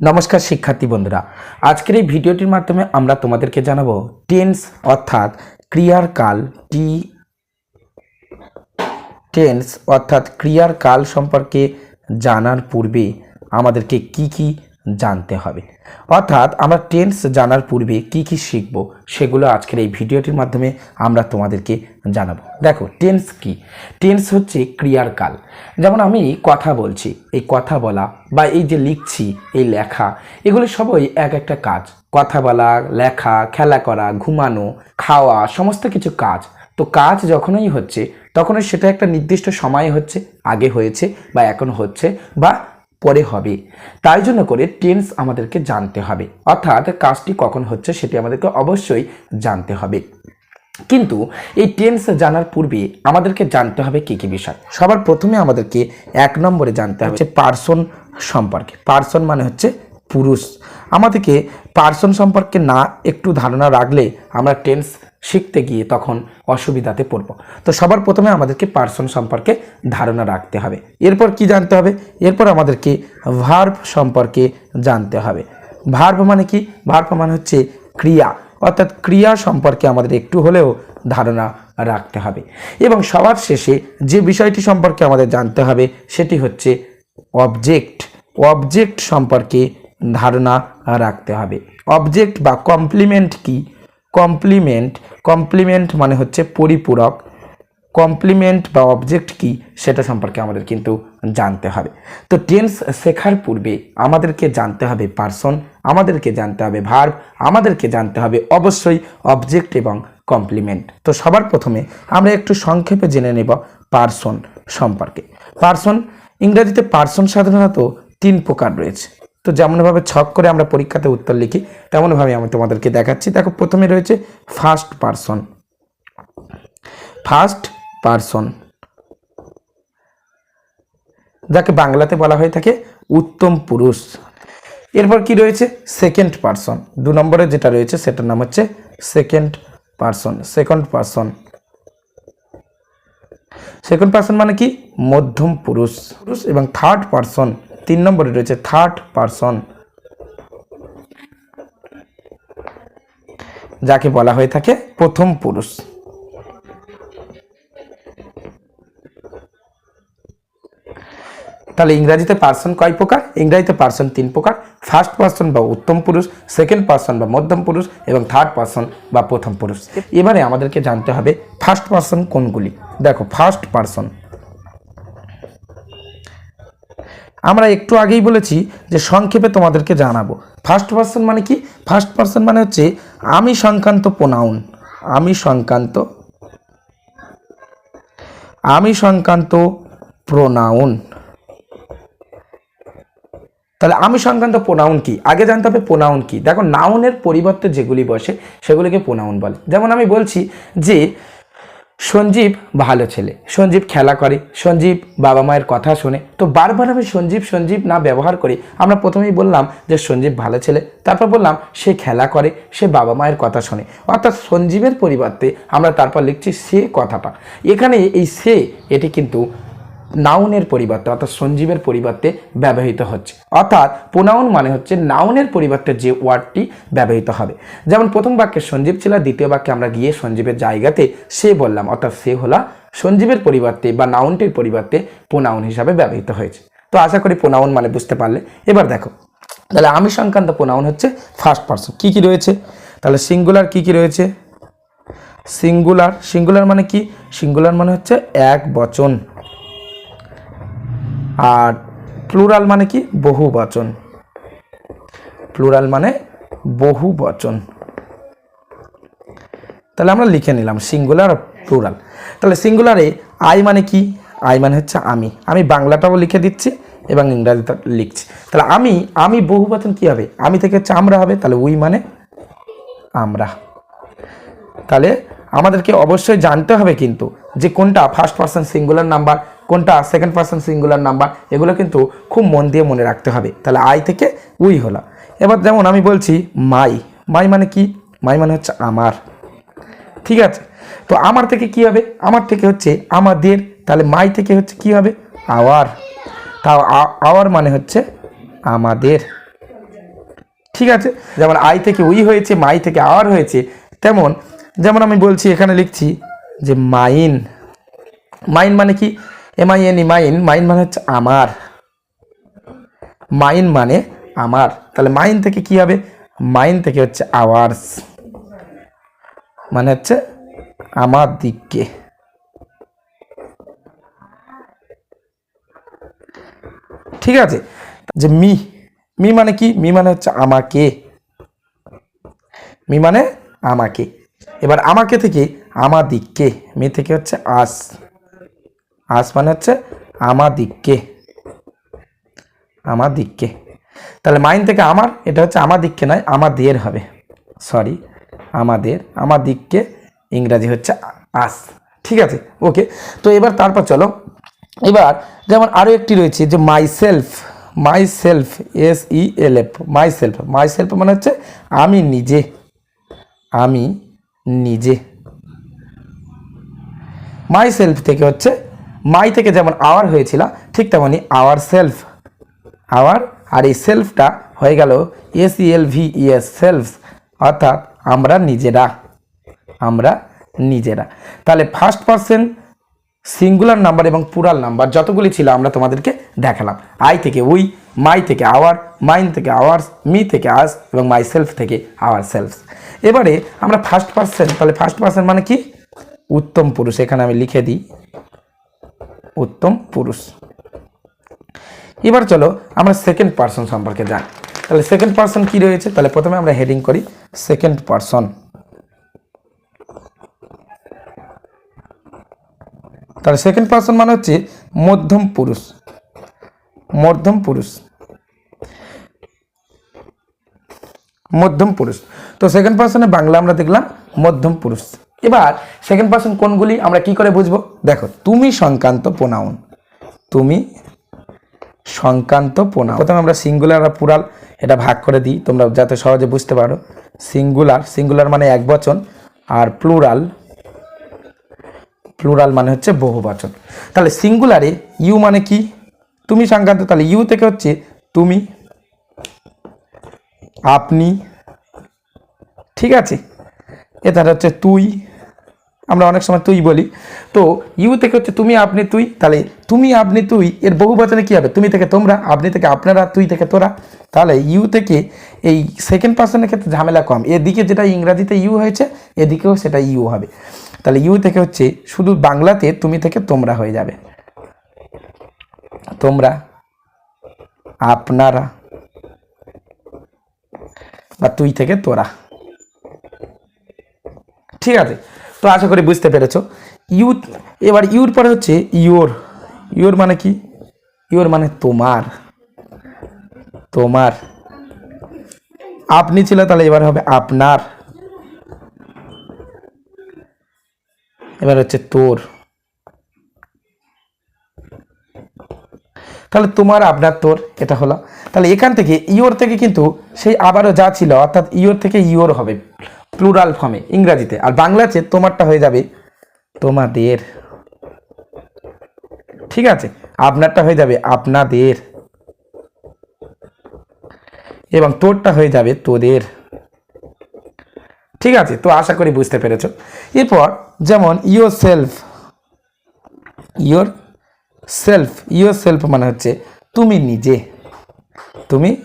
নমস্কার শিক্ষার্থী বন্ধুরা। আজকের এই ভিডিওটির মাধ্যমে আমরা তোমাদেরকে জানাব টেন্স অর্থাৎ ক্রিয়ার কাল টি টেন্স অর্থাৎ ক্রিয়ার কাল সম্পর্কে জানার পূর্বে আমাদেরকে কি কি জানতে হবে। অর্থাৎ আমরা টেন্স জানার পূর্বে কি কি শিখব সেগুলো আজকের এই ভিডিওটির মাধ্যমে আমরা তোমাদেরকে জানাব। দেখো টেন্স কি? টেন্স হচ্ছে ক্রিয়ার কাল। যেমন আমি কথা বলছি, এই কথা বলা বা এই যে লিখছি, এই লেখা, এগুলো সবই এক একটা কাজ। কথা বলা, লেখা, খেলা করা, ঘুমানো, খাওয়া, সমস্ত কিছু কাজ। তো কাজ যখনই হচ্ছে, তখনই সেটা একটা নির্দিষ্ট সময়ে হচ্ছে, আগে হয়েছে বা এখন হচ্ছে বা পরে হবে। তাই জন্য করে টেন্স আমাদেরকে জানতে হবে। অর্থাৎ কাজটি কখন হচ্ছে সেটি আমাদেরকে অবশ্যই জানতে হবে। কিন্তু এই টেন্স জানার পূর্বে আমাদেরকে জানতে হবে কী কী বিষয়। সবার প্রথমে আমাদেরকে এক নম্বরে জানতে হবে পার্সন সম্পর্কে। পার্সন মানে হচ্ছে পুরুষ। আমাদেরকে পার্সন সম্পর্কে না একটু ধারণা রাখলে আমরা টেন্স শিখতে গিয়ে তখন অসুবিধাতে পড়ব। তো সবার প্রথমে আমাদেরকে পার্সন সম্পর্কে ধারণা রাখতে হবে। এরপর কি জানতে হবে? এরপর আমাদেরকে ভার্ব সম্পর্কে জানতে হবে। ভার্ব মানে কি? ভার্ব মানে হচ্ছে ক্রিয়া। অর্থাৎ ক্রিয়া সম্পর্কে আমাদের একটু হলেও ধারণা রাখতে হবে। এবং সবার শেষে যে বিষয়টি সম্পর্কে আমাদের জানতে হবে, সেটি হচ্ছে অবজেক্ট অবজেক্ট সম্পর্কে ধারণা রাখতে হবে। অবজেক্ট বা কমপ্লিমেন্ট কি? কমপ্লিমেন্ট কমপ্লিমেন্ট মানে হচ্ছে পরিপূরক। কমপ্লিমেন্ট বা অবজেক্ট কি সেটা সম্পর্কে আমাদের কিন্তু জানতে হবে। তো টেন্স শেখার পূর্বে আমাদেরকে জানতে হবে পার্সন, আমাদেরকে জানতে হবে ভার্ব, আমাদেরকে জানতে হবে অবশ্যই অবজেক্ট এবং কমপ্লিমেন্ট। তো সবার প্রথমে আমরা একটু সংক্ষেপে জেনে নেব পার্সন সম্পর্কে। পার্সন, ইংরেজিতে পার্সন সাধারণত তিন প্রকার রয়েছে। তো যেমনভাবে ছক করে আমরা পরীক্ষাতে উত্তর লিখি তেমনভাবে আমি তোমাদেরকে দেখাচ্ছি। দেখো, প্রথমে রয়েছে ফার্স্ট পার্সন ফার্স্ট পার্সন যাকে বাংলাতে বলা হয়ে থাকে উত্তম পুরুষ। এরপর কি রয়েছে? সেকেন্ড পার্সন দু নম্বরে যেটা রয়েছে, সেটার নাম হচ্ছে second person second person second person মানে কি? মধ্যম পুরুষ। পুরুষ এবং থার্ড পার্সন তিন নম্বরে রয়েছে থার্ড পার্সন যাকে বলা হয়ে থাকে প্রথম পুরুষ। তাহলে ইংরাজিতে পার্সন কয় প্রকার? ইংরাজিতে পার্সন তিন প্রকার। ফার্স্ট পার্সন বা উত্তম পুরুষ সেকেন্ড পার্সন বা মধ্যম পুরুষ এবং থার্ড পার্সন বা প্রথম পুরুষ। এবারে আমাদেরকে জানতে হবে ফার্স্ট পার্সন কোনগুলি? দেখো ফার্স্ট পার্সন আমরা একটু আগেই বলেছি যে সংক্ষেপে তোমাদেরকে জানাব। ফার্স্ট পার্সন মানে কি? ফার্স্ট পার্সন মানে হচ্ছে আমি সংক্রান্ত প্রোনাউন আমি সংক্রান্ত। আমি সংক্রান্ত প্রোনাউন তাহলে আমি সংক্রান্ত প্রোনাউন কি? আগে জানতে হবে প্রোনাউন কি। দেখো নাউনের পরিবর্তে যেগুলি বসে, সেগুলিকে প্রোনাউন বলে। যেমন আমি বলছি যে সঞ্জীব ভালো ছেলে। সঞ্জীব খেলা করে, সঞ্জীব বাবা মায়ের কথা শোনে। তো বারবার আমি সঞ্জীব সঞ্জীব না ব্যবহার করি। আমরা প্রথমেই বললাম যে, সঞ্জীব ভালো ছেলে। তারপর বললাম, সে খেলা করে, সে বাবা মায়ের কথা শোনে। অর্থাৎ সঞ্জীবের পরিবর্তে আমরা তারপর লিখছি সে কথাটা। এখানে এই সে, এটি কিন্তু নাউনের পরিবর্তে, অর্থাৎ সঞ্জীবের পরিবর্তে ব্যবহৃত হচ্ছে। অর্থাৎ প্রোনাউন মানে হচ্ছে নাউনের পরিবর্তে যে ওয়ার্ডটি ব্যবহৃত হবে। যেমন প্রথম বাক্যে সঞ্জীব ছিল, দ্বিতীয় বাক্যে আমরা গিয়ে সঞ্জীবের জায়গাতে সে বললাম, অর্থাৎ সে হলো সঞ্জীবের পরিবর্তে বা নাউনটির পরিবর্তে প্রোনাউন হিসাবে ব্যবহৃত হয়েছে। তো আশা করি প্রোনাউন মানে বুঝতে পারলে। এবার দেখো, তাহলে আমি সংক্রান্ত প্রোনাউন হচ্ছে ফার্স্ট পার্সন কি কি রয়েছে? তাহলে সিঙ্গুলার কি কি রয়েছে? সিঙ্গুলার সিঙ্গুলার মানে কি? সিঙ্গুলার মানে হচ্ছে এক বচন। আর প্লুরাল মানে কি? বহু বচন প্লুরাল মানে বহু বচন তাহলে আমরা লিখে নিলাম সিঙ্গুলার প্লুরাল তাহলে সিঙ্গুলারে আই মানে কি? আই মানে হচ্ছে আমি। আমি বাংলাটাও লিখে দিচ্ছি এবং ইংরাজিটা লিখছি। তাহলে আমি আমি বহু বচন কী হবে? আমি থেকে হচ্ছে আমরা হবে, তাহলে উই মানে আমরা। তাহলে আমাদেরকে অবশ্যই জানতে হবে কিন্তু যে কোনটা ফার্স্ট পার্সন সিঙ্গুলার নাম্বার কোনটা সেকেন্ড পার্সন সিঙ্গুলার নাম্বার এগুলো কিন্তু খুব মন দিয়ে মনে রাখতে হবে। তাহলে আই থেকে উই হলো। এবার যেমন আমি বলছি মাই মাই মানে কি? মাই মানে হচ্ছে আমার। ঠিক আছে? তো আমার থেকে কি হবে? আমার থেকে হচ্ছে আমাদের। তাহলে মাই থেকে হচ্ছে কি হবে? আওয়ার তাও আওয়ার মানে হচ্ছে আমাদের। ঠিক আছে? যেমন আই থেকে উই হয়েছে মাই থেকে আওয়ার হয়েছে। তেমন, যেমন আমি বলছি, এখানে লিখছি যে মাইন। মাইন মানে কি? M I N E mine. Mine মানে হচ্ছে আমার। মাইন মানে আমার। তাহলে মাইন থেকে কি হবে? মাইন থেকে হচ্ছে আওয়ার্স। মানে হচ্ছে আমার দিককে। ঠিক আছে? যে মি। মি মানে কি? মি মানে হচ্ছে আমাকে। মি মানে আমাকে। এবার আমাকে থেকে আমার দিককে মি থেকে হচ্ছে আস। আস মানে হচ্ছে আমার দিককে আমার দিককে তাহলে মাইন থেকে আমার, এটা হচ্ছে আমার দিককে নয়, আমাদের হবে। সরি আমাদের আমার দিককে ইংরাজি হচ্ছে আস। ঠিক আছে ওকে তো এবার তারপর চলো। এবার যেমন আরও একটি রয়েছে যে myself myself S E L F myself myself মানে হচ্ছে আমি নিজে। আমি নিজে। মাই সেলফ থেকে হচ্ছে মাই থেকে যেমন আওয়ার হয়েছিল, ঠিক তেমনই আওয়ার সেলফ আওয়ার আর এই সেলফটা হয়ে গেল S E L V E S self অর্থাৎ আমরা নিজেরা। আমরা নিজেরা। তাহলে ফার্স্ট পার্সন সিঙ্গুলার নাম্বার এবং পুরাল নাম্বার যতগুলি ছিল আমরা তোমাদেরকে দেখালাম। আই থেকে উই মাই থেকে আওয়ার মাইন থেকে আওয়ার্স মি থেকে আস এবং মাই সেলফ থেকে আওয়ার সেলফ এবারে আমরা ফার্স্ট পার্সন তাহলে ফার্স্ট পার্সন মানে কি? উত্তম পুরুষ, এখানে আমি লিখে দিই। উত্তম পুরুষ। এবার চলো আমরা সেকেন্ড পার্সন সম্পর্কে জানি। তাহলে সেকেন্ড পার্সন কি রয়েছে? তাহলে প্রথমে আমরা হেডিং করি সেকেন্ড পার্সন তাহলে সেকেন্ড পার্সন মানে হচ্ছে মধ্যম পুরুষ। মধ্যম পুরুষ। মধ্যম পুরুষ। তো সেকেন্ড পার্সনে বাংলা আমরা দেখলাম মধ্যম পুরুষ। এবার সেকেন্ড পার্সন কোনগুলি আমরা কি করে বুঝব? দেখো, তুমি সংক্রান্ত প্রোনাউন তুমি সংক্রান্ত প্রোনাউন প্রথমে আমরা সিঙ্গুলার আর পুরাল এটা ভাগ করে দিই, তোমরা যাতে সহজে বুঝতে পারো। সিঙ্গুলার সিঙ্গুলার মানে এক বচন, আর প্লুরাল প্লুরাল মানে হচ্ছে বহুবচন তাহলে সিঙ্গুলারে ইউ মানে কি? তুমি সংক্রান্ত, তাহলে ইউ থেকে হচ্ছে তুমি, আপনি ঠিক আছে? এটা হচ্ছে তুই। আমরা অনেক সময় তুই বলি। তো ইউ থেকে হচ্ছে তুমি, আপনি, তুই। তাহলে তুমি, আপনি, তুই, এর বহু বচনে কী হবে? তুমি থেকে তোমরা, আপনি থেকে আপনারা, তুই থেকে তোরা। তাহলে ইউ থেকে এই সেকেন্ড পার্সনের ক্ষেত্রে ঝামেলা কম। এদিকে যেটা ইংরাজিতে ইউ হয়েছে, এদিকেও সেটা ইউ হবে। তাহলে ইউ থেকে হচ্ছে শুধু বাংলাতে তুমি থেকে তোমরা হয়ে যাবে। তোমরা, আপনারা, বা তুই থেকে তোরা। ঠিক আছে, তো আশা করি বুঝতে পেরেছ। ইউথ, এবার ইউর পরে হচ্ছে ইয়োর। ইয়োর মানে কি? ইয়োর মানে তোমার। তোমার। আপনি ছিল তাহলে এবার হবে আপনার। এবার হচ্ছে তোর। তাহলে তোমার, আপনার, তোর, এটা হলো। তাহলে এখান থেকে ইয়োর থেকে কিন্তু সেই আবারও যা ছিল, অর্থাৎ ইয়োর থেকে ইয়োর হবে। প্লুরাল ফর্মে ইংরাজিতে। আর বাংলাতে তোমারটা হয়ে যাবে তোমাদের। ঠিক আছে? আপনারটা হয়ে যাবে আপনাদের। এবং তোরটা হয়ে যাবে তোদের। ঠিক আছে? তো আশা করি বুঝতে পেরেছ। এরপর যেমন your self your self your self মানে হচ্ছে তুমি নিজে। তুমি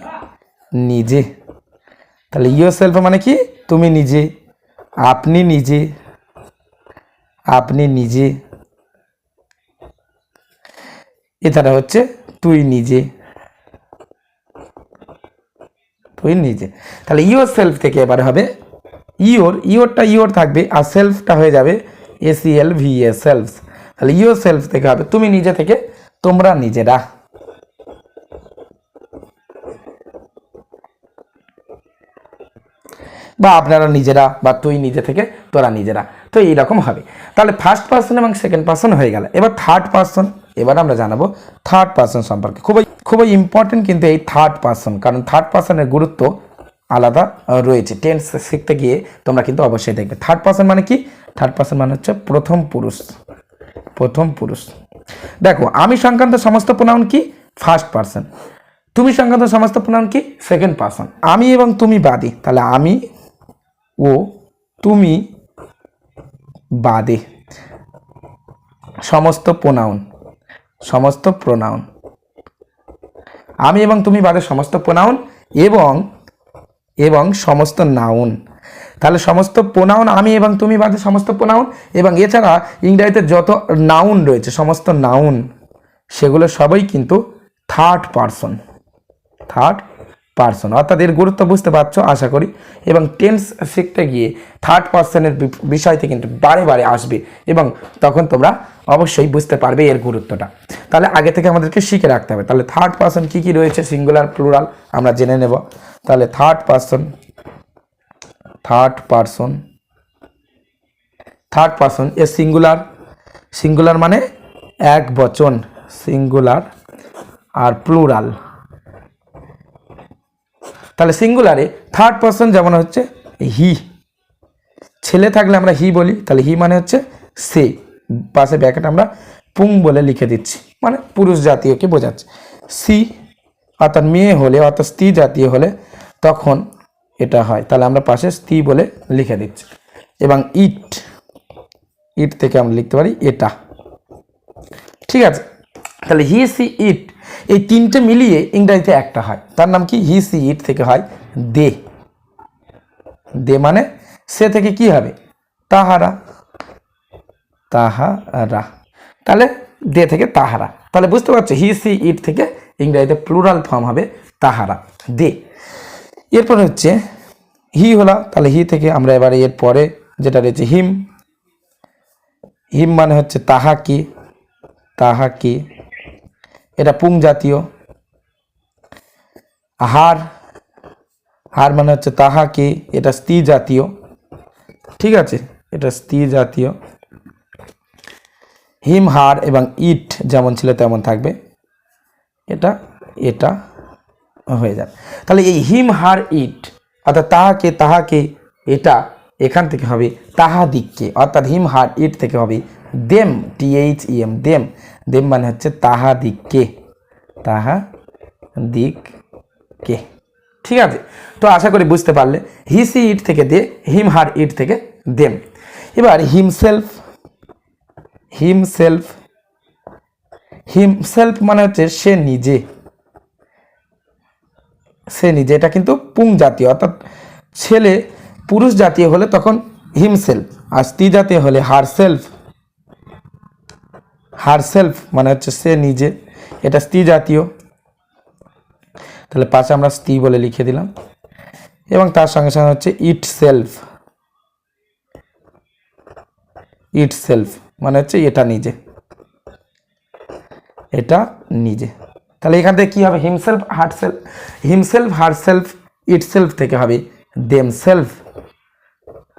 নিজে। তাহলে ইয়োর সেলফ মানে কি? তুমি নিজে, আপনি নিজে আপনি নিজে। এছাড়া হচ্ছে তুই নিজে। তুই নিজে। তাহলে ইয়োর সেলফ থেকে এবার হবে ইয়োর ইয়োরটা ইয়োর থাকবে আর সেলফটা হয়ে যাবে S E L V E self তাহলে ইয়োর সেলফ থেকে হবে, তুমি নিজে থেকে, তোমরা নিজেরা। বা আপনারা নিজেরা বা তুই নিজে থেকে তোরা নিজেরা। তো এইরকম হবে। তাহলে ফার্স্ট পার্সন এবং সেকেন্ড পার্সন হয়ে গেল। এবার থার্ড পার্সন এবার আমরা জানাব থার্ড পার্সন সম্পর্কে। খুবই খুবই ইম্পর্টেন্ট কিন্তু এই থার্ড পার্সন কারণ থার্ড পার্সনের গুরুত্ব আলাদা রয়েছে। টেন্স শিখতে গিয়ে তোমরা কিন্তু অবশ্যই দেখবে। থার্ড পার্সন মানে কি? থার্ড পার্সন মানে হচ্ছে প্রথম পুরুষ। প্রথম পুরুষ। দেখো, আমি সংক্রান্ত সমস্ত প্রোনাউন কি? ফার্স্ট পার্সন তুমি সংক্রান্ত সমস্ত প্রোনাউন কি? সেকেন্ড পার্সন আমি এবং তুমি বাদী। তাহলে আমি ও তুমি বাদে। সমস্ত প্রোনাউন সমস্ত প্রোনাউন। আমি এবং তুমি বাদে সমস্ত প্রোনাউন এবং এবং সমস্ত নাউন। তাহলে সমস্ত প্রোনাউন আমি এবং তুমি বাদে সমস্ত প্রোনাউন এবং এছাড়া ইংরেজিতে যত নাউন রয়েছে, সমস্ত নাউন, সেগুলো সবই কিন্তু থার্ড পারসন থার্ড পার্সন অর্থাৎ এর গুরুত্ব বুঝতে পারছ, আশা করি। এবং টেন্স শিখতে গিয়ে থার্ড পার্সনের বিষয়টি কিন্তু বারে বারে আসবে এবং তখন তোমরা অবশ্যই বুঝতে পারবে এর গুরুত্বটা। তাহলে আগে থেকে আমাদেরকে শিখে রাখতে হবে। তাহলে থার্ড পার্সন কী কী রয়েছে? সিঙ্গুলার প্লুরাল আমরা জেনে নেব। তাহলে third person third person third person এ সিঙ্গুলার সিঙ্গুলার মানে এক বচন। সিঙ্গুলার আর প্লুরাল তাহলে সিঙ্গুলারে থার্ড পার্সন যেমন হচ্ছে হি ছেলে থাকলে আমরা হি বলি, তাহলে হি মানে হচ্ছে সে। পাশে ব্যাকেট আমরা পুং বলে লিখে দিচ্ছি মানে পুরুষ জাতীয়কে বোঝাচ্ছে। সি, অর্থাৎ মেয়ে হলে, অর্থাৎ স্ত্রী জাতীয় হলে তখন এটা হয়। তাহলে আমরা পাশে স্ত্রী বলে লিখে দিচ্ছি। এবং ইট ইট থেকে আমরা লিখতে পারি এটা। ঠিক আছে? তাহলে হি সি ইট এই তিনটে মিলিয়ে ইংরেজিতে একটা হয়। তার নাম কি? হি, সি, ইট থেকে হয় দে। দে মানে সে থেকে কি হবে? তাহারা। তাহারা। তাহলে দে থেকে তাহারা। তাহলে বুঝতে পারছ, হি, সি, ইট থেকে ইংরেজিতে প্লুরাল ফর্ম হবে তাহারা, দে। এরপরে হচ্ছে হি হলা, তাহলে হি থেকে আমরা এবারে এর পরে যেটা রয়েছে, হিম। হিম মানে হচ্ছে তাহা কি? তাহা কি? এটা পুং জাতীয়। হার হার মানে হচ্ছে তাহা কি এটা স্ত্রী জাতীয়। ঠিক আছে? এটা স্ত্রী জাতীয়। হিম হার এবং ইট যেমন ছিল তেমন থাকবে। এটা এটা হয়ে যাবে। তাহলে এই হিম হার ইট, অর্থাৎ তাহাকে তাহাকে, এটা এখান থেকে হবে তাহাদিককে অর্থাৎ হিম হার ইট থেকে হবে them TH EM them. Them মানে হচ্ছে তাহাদিককে তাহা দিককে। ঠিক আছে? তো আশা করি বুঝতে পারলে। হিসি ইট থেকে দে, হিম হার ইট থেকে দেম। এবার হিমসেলফ হিমসেলফ হিমসেলফ মানে হচ্ছে সে নিজে। সে নিজে, এটা কিন্তু পুং জাতীয় অর্থাৎ ছেলে পুরুষ জাতীয় হলে তখন হিমসেলফ, আর স্ত্রী জাতীয় হলে হার সেলফ হার সেলফ মানে হচ্ছে সে নিজে। এটা স্ত্রী জাতীয়। তাহলে পাশে আমরা স্ত্রী বলে লিখে দিলাম। এবং তার সঙ্গে সঙ্গে হচ্ছে ইট সেলফ ইট সেলফ মানে হচ্ছে এটা নিজে। এটা নিজে। তাহলে এখান থেকে কী হবে? Himself herself himself herself itself. Themself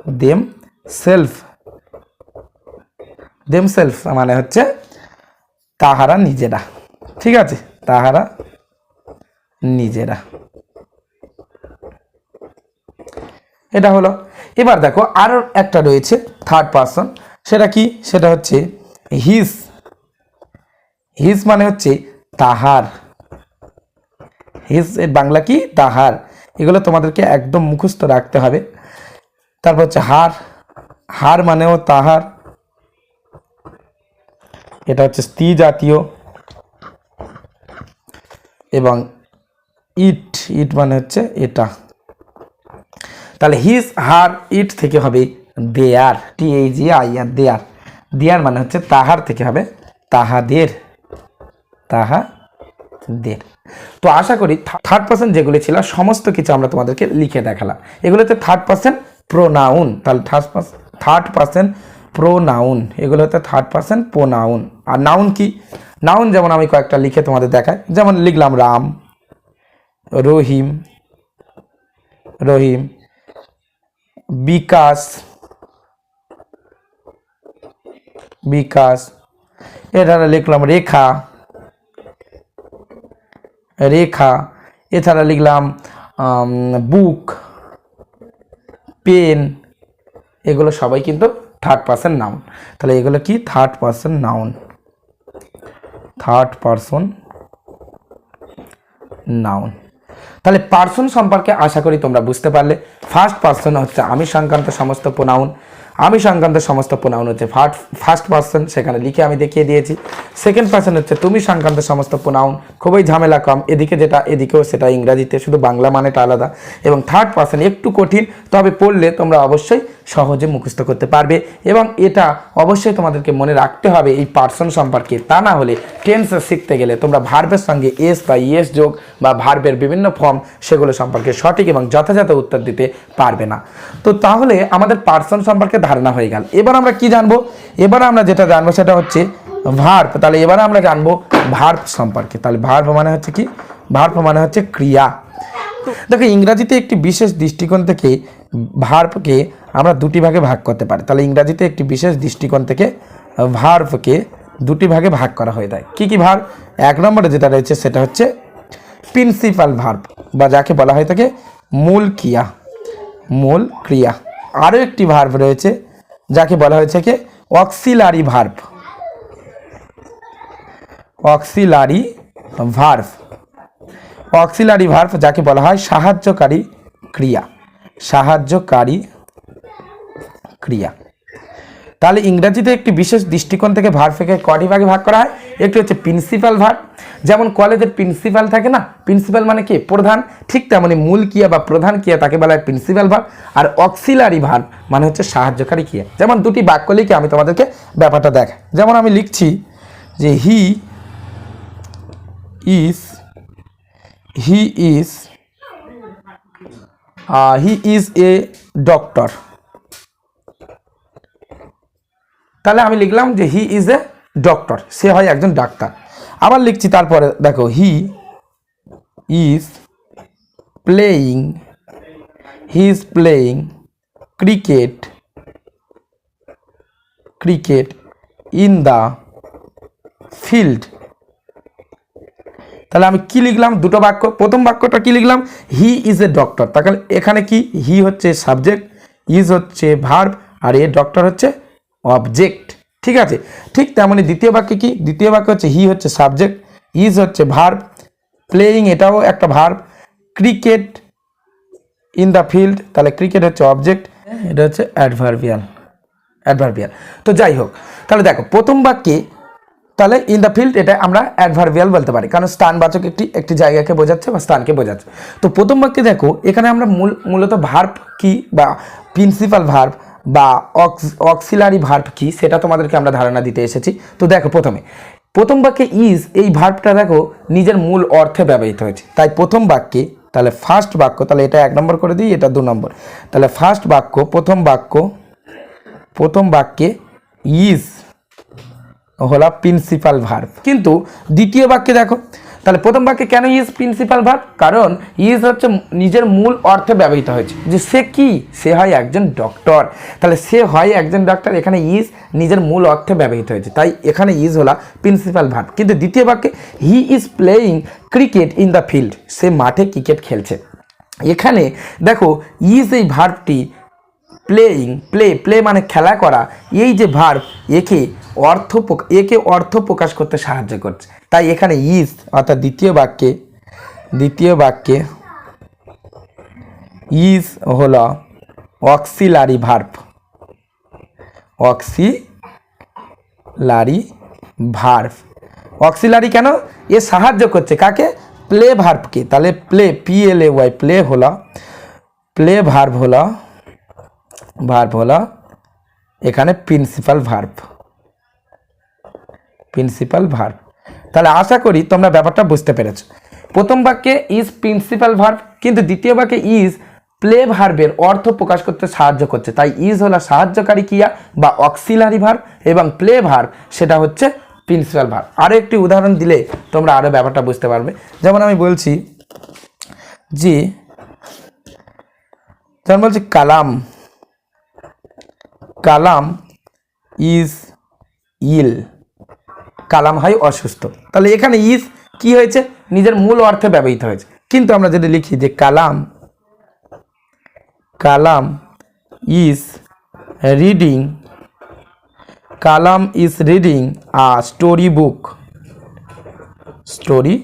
themself themself মানে হচ্ছে তাহারা নিজেরা। ঠিক আছে? তাহারা নিজেরা। এটা হলো। এবার দেখো আরও একটা রয়েছে থার্ড পার্সন সেটা কি? সেটা হচ্ছে হিস হিস মানে হচ্ছে তাহার। হিস এর বাংলা কি? তাহার। এগুলো তোমাদেরকে একদম মুখস্থ রাখতে হবে। তারপর হচ্ছে হার। হার মানেও তাহার। এটা হচ্ছে স্ত্রী জাতীয় এবং ইট ইট মানে হচ্ছে এটা। তাহলে হিস হার ইট থেকে হবে দেয়ার টি এই জি আই আর দেয়ার দেয়ার মানে হচ্ছে তাহার থেকে হবে তাহাদের তাহা তাহাদের। তো আশা করি থার্ড পার্সেন্ট যেগুলি ছিল, সমস্ত কিছু আমরা তোমাদেরকে লিখে দেখালাম। এগুলোতে থার্ড পার্সেন্ট প্রোনাউন তাহলে থার্ড থার্ড পার্সেন্ট প্রোনাউন এগুলো হচ্ছে থার্ড পার্সেন্ট প্রোনাউন আর নাউন কি? নাউন যেমন আমি কয়েকটা লিখে তোমাদের দেখাই। যেমন লিখলাম রাম, রহিম রহিম, বিকাশ বিকাশ। এছাড়া লিখলাম রেখা রেখা। এছাড়া লিখলাম বুক পেন এগুলো সবাই কিন্তু থার্ড পার্সন নাউন তাহলে এগুলো কি? Third person noun third person noun. তাহলে পার্সন সম্পর্কে আশা করি তোমরা বুঝতে পারলে। ফার্স্ট পার্সন হচ্ছে আমি সংক্রান্ত সমস্ত প্রোনাউন, আমি সংক্রান্ত সমস্ত প্রোনাউন হচ্ছে ফার্স্ট ফার্স্ট পার্সন, সেখানে লিখে আমি দেখিয়ে দিয়েছি। সেকেন্ড পার্সন হচ্ছে তুমি সংক্রান্ত সমস্ত প্রোনাউন, খুবই ঝামেলা কম, এদিকে যেটা, এদিকেও সেটা ইংরাজিতে, শুধু বাংলা মানেটা আলাদা। এবং থার্ড পার্সন একটু কঠিন, তবে পড়লে তোমরা অবশ্যই সহজে মুখস্থ করতে পারবে এবং এটা অবশ্যই তোমাদেরকে মনে রাখতে হবে এই পার্সন সম্পর্কে। তা না হলে টেন্স শিখতে গেলে তোমরা ভার্বের সঙ্গে এস বা ইএস যোগ বা ভার্বের বিভিন্ন ফর্ম সেগুলো সম্পর্কে সঠিক এবং যথাযথ উত্তর দিতে পারবে না। তো তাহলে আমাদের পার্সন সম্পর্কে ধারণা হয়ে গেল। এবার আমরা কি জানব? এবার আমরা যেটা জানব সেটা হচ্ছে ভার্ব তাহলে এবার আমরা জানব ভার্ব সম্পর্কে। তাহলে ভার্ব মানে হচ্ছে কি? ভার্ব মানে হচ্ছে ক্রিয়া। দেখো, ইংরাজিতে একটি বিশেষ দৃষ্টিকোণ থেকে ভার্বকে আমরা দুটি ভাগে ভাগ করতে পারি। তাহলে ইংরাজিতে একটি বিশেষ দৃষ্টিকোণ থেকে ভার্বকে দুটি ভাগে ভাগ করা হয়ে যায়। কি কি ভার্ব এক নম্বরে যেটা রয়েছে সেটা হচ্ছে প্রিন্সিপাল ভার্ব বা যাকে বলা হয়ে থাকে মূল ক্রিয়া। মূল ক্রিয়া। আরও একটি ভার্ব রয়েছে, যাকে বলা হয়েছে কি? Auxiliary verb auxiliary verb auxiliary verb যাকে বলা হয় সাহায্যকারী ক্রিয়া। সাহায্যকারী ক্রিয়া। তাহলে ইংরাজিতে একটি বিশেষ দৃষ্টিকোণ থেকে ভার্বকে কটি ভাগে ভাগ করা হয়। একটি হচ্ছে প্রিন্সিপাল ভার্ব যেমন কলেজের প্রিন্সিপাল থাকে না প্রিন্সিপাল মানে কি? প্রধান। ঠিক তেমনি মূল কিয়া বা প্রধান ক্রিয়া তাকে বলা হয় প্রিন্সিপাল ভার্ব আর অক্সিলারি ভার্ব মানে হচ্ছে সাহায্যকারী কিয়া। যেমন দুটি বাক্য লিখে আমি তোমাদেরকে ব্যাপারটা দেখ যেমন আমি লিখছি যে he is he is he is a doctor তাহলে আমি লিখলাম যে হি ইজ এ ডক্টর সে হয় একজন ডাক্তার। আবার লিখছি তারপরে, দেখো he is playing he is playing cricket cricket in the field তাহলে আমি কি লিখলাম? দুটো বাক্য। প্রথম বাক্যটা কি লিখলাম? হি ইজ এ ডক্টর তাহলে এখানে কি? হি হচ্ছে সাবজেক্ট ইজ হচ্ছে ভার্ব আর এ ডক্টর হচ্ছে অবজেক্ট ঠিক আছে? ঠিক তেমনি দ্বিতীয় বাক্যে কি? দ্বিতীয় বাক্য হচ্ছে হি হচ্ছে সাবজেক্ট ইজ হচ্ছে ভার্ব প্লেয়িং এটাও একটা verb cricket in the field তাহলে ক্রিকেট হচ্ছে অবজেক্ট এটা হচ্ছে অ্যাডভার্বিয়াল অ্যাডভার্বিয়াল তো যাই হোক, তাহলে দেখো, প্রথম বাক্যে তাহলে ইন দ্য ফিল্ড এটা আমরা অ্যাডভার্বিয়াল বলতে পারি, কারণ স্থানবাচক একটি একটি জায়গাকে বোঝাচ্ছে বা স্থানকে বোঝাচ্ছে। তো প্রথম বাক্যে দেখো, এখানে আমরা মূল, মূলত ভার্ব কি বা প্রিন্সিপাল ভার্ব বা অক্স, অক্সিলারি ভার্ব কি, সেটা তোমাদেরকে আমরা ধারণা দিতে এসেছি। তো দেখো প্রথমে, প্রথম বাক্যে ইজ এই ভার্বটা দেখো নিজের মূল অর্থে ব্যবহৃত হয়েছে। তাই প্রথম বাক্যে, তাহলে ফার্স্ট বাক্য, তাহলে এটা এক নম্বর করে দিই, এটা দু নম্বর। তাহলে ফার্স্ট বাক্য, প্রথম বাক্য, প্রথম বাক্যে ইজ হলো প্রিন্সিপাল ভার্ব কিন্তু দ্বিতীয় বাক্যে দেখো তাহলে প্রথম বাক্যে কেন ইজ প্রিন্সিপাল ভার্ব কারণ ইজ হচ্ছে নিজের মূল অর্থে ব্যবহৃত হয়েছে। যে সে কি? সে হয় একজন ডক্টর তাহলে সে হয় একজন ডক্টর এখানে ইজ নিজের মূল অর্থে ব্যবহৃত হয়েছে। তাই এখানে ইজ হলো প্রিন্সিপাল ভার্ব কিন্তু দ্বিতীয় বাক্যে he is playing cricket in the field সে মাঠে ক্রিকেট খেলছে। এখানে দেখো ইজ এই ভার্বটি প্লেয়িং প্লে প্লে মানে খেলা করা। এই যে ভার্ব একে অর্থ একে অর্থ প্রকাশ করতে সাহায্য করছে। তাই এখানে ইজ, অর্থাৎ দ্বিতীয় বাক্যে দ্বিতীয় বাক্যে ইজ হলো auxiliary verb auxiliary verb auxiliary কেন? এ সাহায্য করছে কাকে? প্লে ভার্বকে তাহলে play P L A Y play হল, প্লে ভার্ব হল ভার্ব হলো এখানে প্রিন্সিপাল ভার্ব প্রিন্সিপাল ভার্ব তাহলে আশা করি তোমরা ব্যাপারটা বুঝতে পেরেছ। প্রথম বাক্যে ইজ প্রিন্সিপাল ভার্ব কিন্তু দ্বিতীয় বাক্যে ইজ প্লে ভার্বের অর্থ প্রকাশ করতে সাহায্য করছে। তাই ইজ হলো সাহায্যকারী ক্রিয়া বা অক্সিলারি ভার্ব এবং প্লে ভার্ব সেটা হচ্ছে প্রিন্সিপাল ভার্ব আরও একটি উদাহরণ দিলে তোমরা আরও ব্যাপারটা বুঝতে পারবে। যেমন আমি বলছি যে যেমন বলছি, কালাম কালাম ইজ ইল কালাম হয় অসুস্থ। তাহলে এখানে ইজ কি হয়েছে? নিজের মূল অর্থে ব্যবহৃত হয়েছে। কিন্তু আমরা যদি লিখি যে Kalam Kalam is reading, Kalam is reading a story book. Story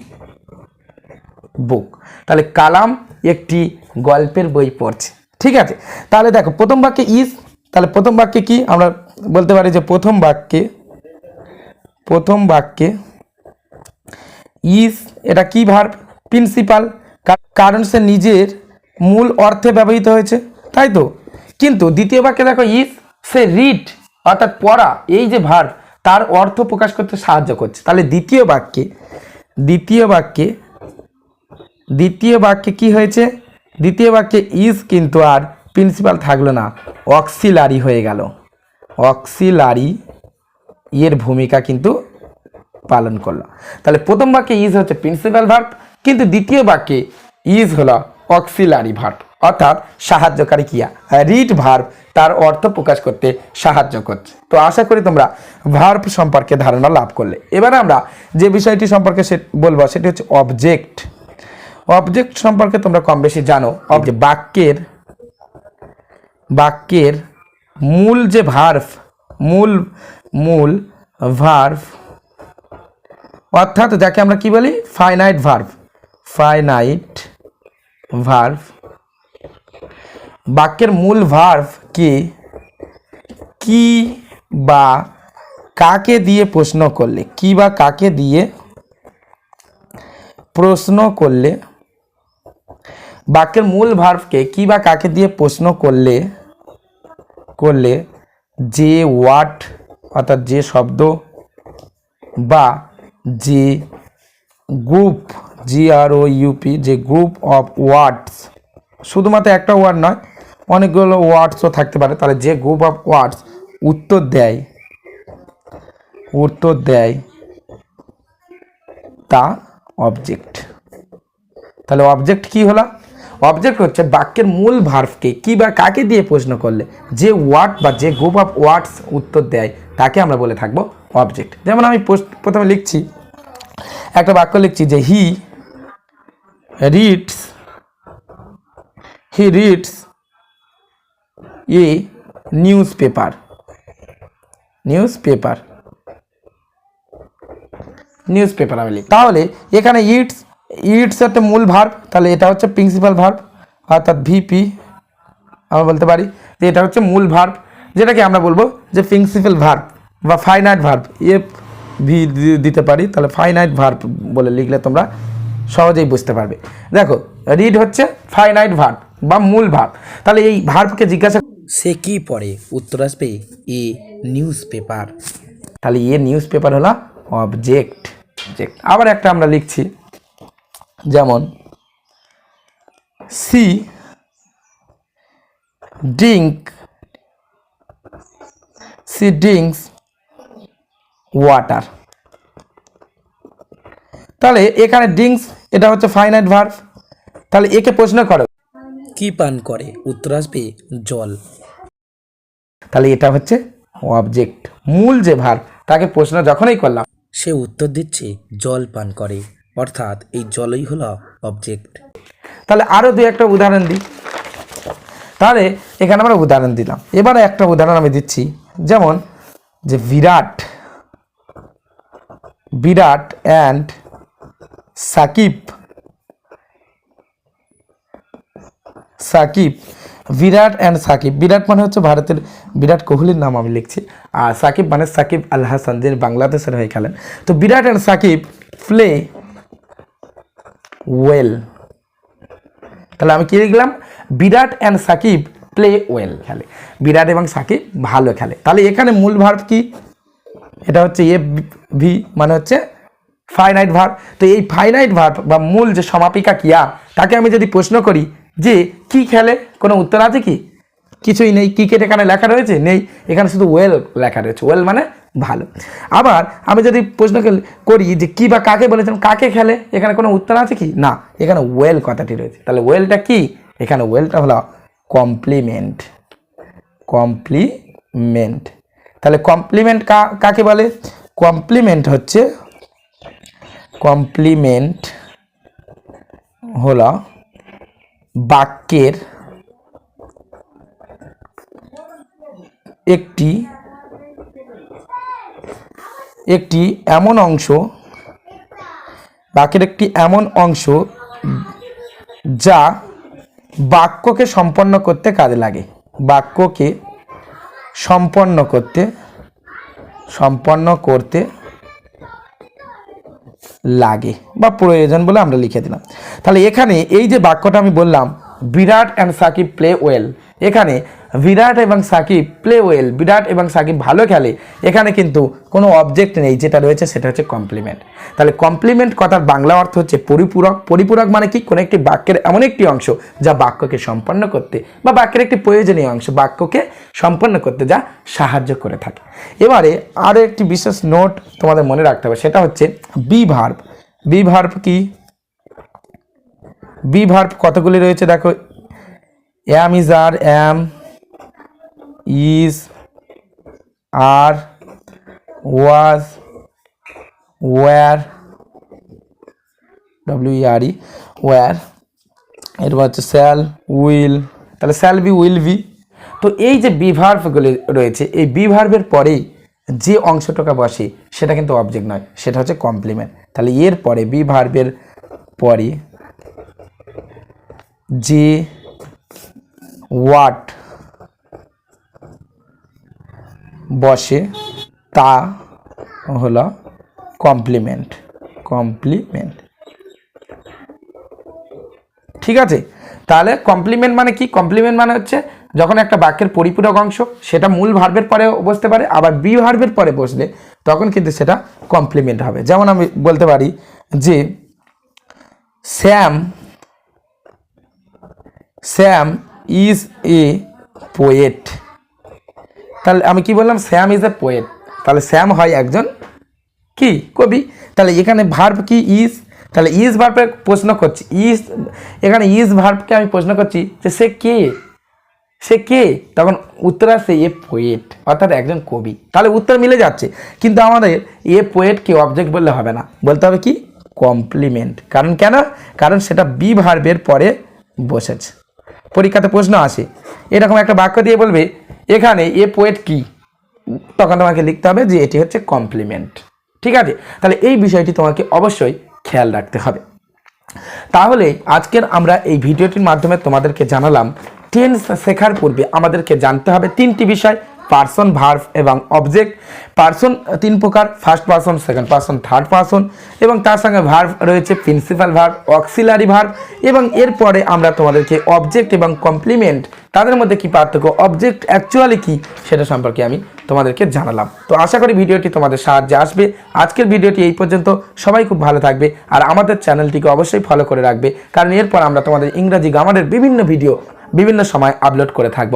book. তাহলে কালাম একটি গল্পের বই পড়ছে। ঠিক আছে? তাহলে দেখো, প্রথম বাক্যে ইজ, তাহলে প্রথম বাক্যে কি? আমরা বলতে পারি যে প্রথম বাক্যে প্রথম বাক্যে ইজ এটা কি ভার্ব প্রিন্সিপাল কারণ সে নিজের মূল অর্থে ব্যবহৃত হয়েছে, তাই তো? কিন্তু দ্বিতীয় বাক্যে দেখো ইজ সে রিড অর্থাৎ পড়া, এই যে ভার্ব তার অর্থ প্রকাশ করতে সাহায্য করছে। তাহলে দ্বিতীয় বাক্যে দ্বিতীয় বাক্যে দ্বিতীয় বাক্যে কি হয়েছে? দ্বিতীয় বাক্যে ইজ কিন্তু আর প্রিন্সিপাল থাকল না অক্সিলারি হয়ে গেল। অক্সিলারি এর ভূমিকা কিন্তু পালন করল। তাহলে প্রথম বাক্যে ইজ হচ্ছে প্রিন্সিপাল ভার্ব কিন্তু দ্বিতীয় বাক্যে ইজ হলো অক্সিলারি ভার্ব অর্থাৎ সাহায্যকারী ক্রিয়া। রিড ভার্ব তার অর্থ প্রকাশ করতে সাহায্য করছে। তো আশা করি তোমরা ভার্ব সম্পর্কে ধারণা লাভ করলে। এবারে আমরা যে বিষয়টি সম্পর্কে সে বলব, সেটি হচ্ছে অবজেক্ট অবজেক্ট সম্পর্কে তোমরা কম বেশি জানো যে বাক্যের বাক্যের মূল যে ভার্ভ মূল মূল ভার্ভ অর্থাৎ যাকে আমরা কি বলি? ফাইনাইট ভার্ভ ফাইনাইট ভার্ভ বাক্যের মূল ভার্ভ কি? কি বা কাকে দিয়ে প্রশ্ন করলে? কি বা কাকে দিয়ে প্রশ্ন করলে? বাক্যের মূল ভার্ভকে কি? বা কাকে দিয়ে প্রশ্ন করলে? করলে? যে ওয়ার্ড অর্থাৎ যে শব্দ বা যে group G R O U P যে গ্রুপ অফ ওয়ার্ডস শুধুমাত্র একটা ওয়ার্ড নয়, অনেকগুলো ওয়ার্ডসও থাকতে পারে। তাহলে যে গ্রুপ অফ ওয়ার্ডস উত্তর দেয় উত্তর দেয় তা অবজেক্ট তাহলে অবজেক্ট কি হলো? অবজেক্ট হচ্ছে বাক্যের মূল ভার্ভকে কি বা কাকে দিয়ে প্রশ্ন করলে? যে ওয়ার্ড বা যে গ্রুপ অফ ওয়ার্ডস উত্তর দেয়। তাকে আমরা বলে থাকব অবজেক্ট যেমন আমি প্রথমে লিখছি, একটা বাক্য লিখছি যে he reads he reads a newspaper newspaper newspaper আমি লিখি তাহলে এখানে ইটস ইটস একটা মূল ভার্ব তাহলে এটা হচ্ছে প্রিন্সিপাল ভার্ব অর্থাৎ ভিপি আমরা বলতে পারি। যে এটা হচ্ছে মূল ভার্ব যেটাকে আমরা বলব যে প্রিন্সিপাল ভার্ব বা ফাইনাইট ভার্ব এফ ভি দিতে পারি তাহলে ফাইনাইট ভার্ব বলে লিখলে তোমরা সহজেই বুঝতে পারবে। দেখো রিড হচ্ছে ফাইনাইট ভার্ব বা মূল ভার্ব তাহলে এই ভার্বকে জিজ্ঞাসা সে কি পড়ে? উত্তর আসবে এ নিউজ পেপার তাহলে এ নিউজ পেপার হলো অবজেক্ট অবজেক্ট আবার একটা আমরা লিখছি যেমন she drink she drinks water. তাহলে এখানে ড্রিঙ্কস এটা হচ্ছে ফাইনাইট ভার্ভ তাহলে একে প্রশ্ন করো। কি পান করে? উত্তর আসবে জল। তাহলে এটা হচ্ছে অবজেক্ট মূল যে ভার তাকে প্রশ্ন যখনই করলাম। সে উত্তর দিচ্ছে জল পান করে অর্থাৎ এই জলই হলো অবজেক্ট তাহলে আরও দু একটা উদাহরণ দিই। তাহলে এখানে আমরা উদাহরণ দিলাম। এবারে একটা উদাহরণ আমি দিচ্ছি। যেমন যে বিরাট বিরাট অ্যান্ড সাকিব। সাকিব, বিরাট অ্যান্ড সাকিব। বিরাট মানে হচ্ছে ভারতের, বিরাট কোহলির নাম আমি লিখছি। আর সাকিব মানে সাকিব আল হাসান, যিনি বাংলাদেশের হয়ে খেলেন। তো Virat and Sakib play well তাহলে আমি কি লিখলাম? Virat and Sakib play well খেলে। বিরাট এবং সাকিব ভালো খেলে। তাহলে এখানে মূল ভার্ব কি? এটা হচ্ছে এ ভি মানে হচ্ছে ফাইনাইট ভার্ব তো এই ফাইনাইট ভার্ব বা মূল যে সমাপিকা কিয়া তাকে আমি যদি প্রশ্ন করি যে কি খেলে? কোনো উত্তর আছে কি? কিছুই নেই। ক্রিকেট এখানে লেখা রয়েছে? নেই। এখানে শুধু ওয়েল লেখা রয়েছে। ওয়েল মানে ভালো। আবার আমি যদি প্রশ্ন করি যে কী বা কাকে বলেছেন কাকে খেলে? এখানে কোনো উত্তর আছে কি? না। এখানে ওয়েল কথাটি রয়েছে। তাহলে ওয়েলটা কি? এখানে ওয়েলটা হলো কমপ্লিমেন্ট। কমপ্লিমেন্ট। তাহলে কমপ্লিমেন্ট কাকে বলে? কমপ্লিমেন্ট হচ্ছে, কমপ্লিমেন্ট হলো বাক্যের একটি একটি এমন অংশ, বাক্যের একটি এমন অংশ যা বাক্যকে সম্পন্ন করতে কাজে লাগে। বাক্যকে সম্পন্ন করতে সম্পন্ন করতে লাগে বা প্রয়োজন বলে আমরা লিখে দিলাম। তাহলে এখানে এই যে বাক্যটা আমি বললাম, Virat and Sakib play well. এখানে বিরাট এবং সাকিব প্লে ওয়েল বিরাট এবং সাকিব ভালো খেলে, এখানে কিন্তু কোনো অবজেক্ট নেই, যেটা রয়েছে সেটা হচ্ছে কমপ্লিমেন্ট তাহলে কমপ্লিমেন্ট কথার বাংলা অর্থ হচ্ছে পরিপূরক পরিপূরক মানে কি? কোনো একটি বাক্যের এমন একটি অংশ যা বাক্যকে সম্পন্ন করতে বা বাক্যের একটি প্রয়োজনীয় অংশ বাক্যকে সম্পন্ন করতে যা সাহায্য করে থাকে। এবারে আরও একটি বিশেষ নোট তোমাদের মনে রাখতে হবে, সেটা হচ্ছে বি ভার্ব বি ভার্ব কি? বি ভার্ব কতগুলি রয়েছে দেখো? Am is are am is are was were W R E were এরপর হচ্ছে স্যাল উইল তাহলে স্যাল বি উইল বি তো এই যে বিভার্বগুলি রয়েছে, এই বিভার্বের পরেই যে অংশটুকা বসে, সেটা কিন্তু অবজেক্ট নয়, সেটা হচ্ছে কমপ্লিমেন্ট তাহলে এর পরে বিভার্বের পরে যে ওয়াট বসে, তা হলো কমপ্লিমেন্ট কমপ্লিমেন্ট ঠিক আছে? তাহলে কমপ্লিমেন্ট মানে কি? কমপ্লিমেন্ট মানে হচ্ছে যখন একটা বাক্যের পরিপূরক অংশ, সেটা মূল ভার্বের পরে বসতে পারে, আবার বি ভার্বের পরে বসলে তখন কিন্তু সেটা কমপ্লিমেন্ট হবে। যেমন আমি বলতে পারি যে Sam Sam is a poet তাহলে আমি কি বললাম স্যাম ইজ এ পোয়েট তাহলে স্যাম হয় একজন কি? কবি। তাহলে এখানে ভার্ব কি? ইজ তাহলে ইজ ভার্বের প্রশ্ন করছি। ইজ এখানে ইজ ভার্বকে আমি প্রশ্ন করছি যে সে কে? সে কে? তখন উত্তর আসছে এ পোয়েট অর্থাৎ একজন কবি। তাহলে উত্তর মিলে যাচ্ছে। কিন্তু আমাদের এ পোয়েটকে অবজেক্ট বললে হবে না। বলতে হবে কি? কমপ্লিমেন্ট কারণ কেন? কারণ সেটা বি ভার্বের পরে বসেছে। পরীক্ষাতে প্রশ্ন আসে। এরকম একটা বাক্য দিয়ে বলবে এখানে এ পোয়েট কি? তখন তোমাকে লিখতে হবে যে এটি হচ্ছে কমপ্লিমেন্ট ঠিক আছে? তাহলে এই বিষয়টি তোমাকে অবশ্যই খেয়াল রাখতে হবে। তাহলে আজকের আমরা এই ভিডিওটির মাধ্যমে তোমাদেরকে জানালাম টেন্স শেখার পূর্বে আমাদেরকে জানতে হবে তিনটি বিষয়। পার্সন ভার্ভ এবং অবজেক্ট পার্সন তিন প্রকার first person second person third person এবং তার সঙ্গে ভার্ভ রয়েছে প্রিন্সিপাল ভার্ভ অক্সিলারি ভার্ভ এবং এরপরে আমরা তোমাদেরকে অবজেক্ট এবং কমপ্লিমেন্ট তাদের মধ্যে কি পার্থক্য? অবজেক্ট অ্যাকচুয়ালি কি? সেটা সম্পর্কে আমি তোমাদেরকে জানালাম। তো আশা করি ভিডিওটি তোমাদের সাহায্যে আসবে। আজকের ভিডিওটি এই পর্যন্ত। সবাই খুব ভালো থাকবে আর আমাদের চ্যানেলটিকে অবশ্যই ফলো করে রাখবে। কারণ এরপর আমরা তোমাদের ইংরাজি গ্রামারের বিভিন্ন ভিডিও বিভিন্ন সময় আপলোড করে থাকব।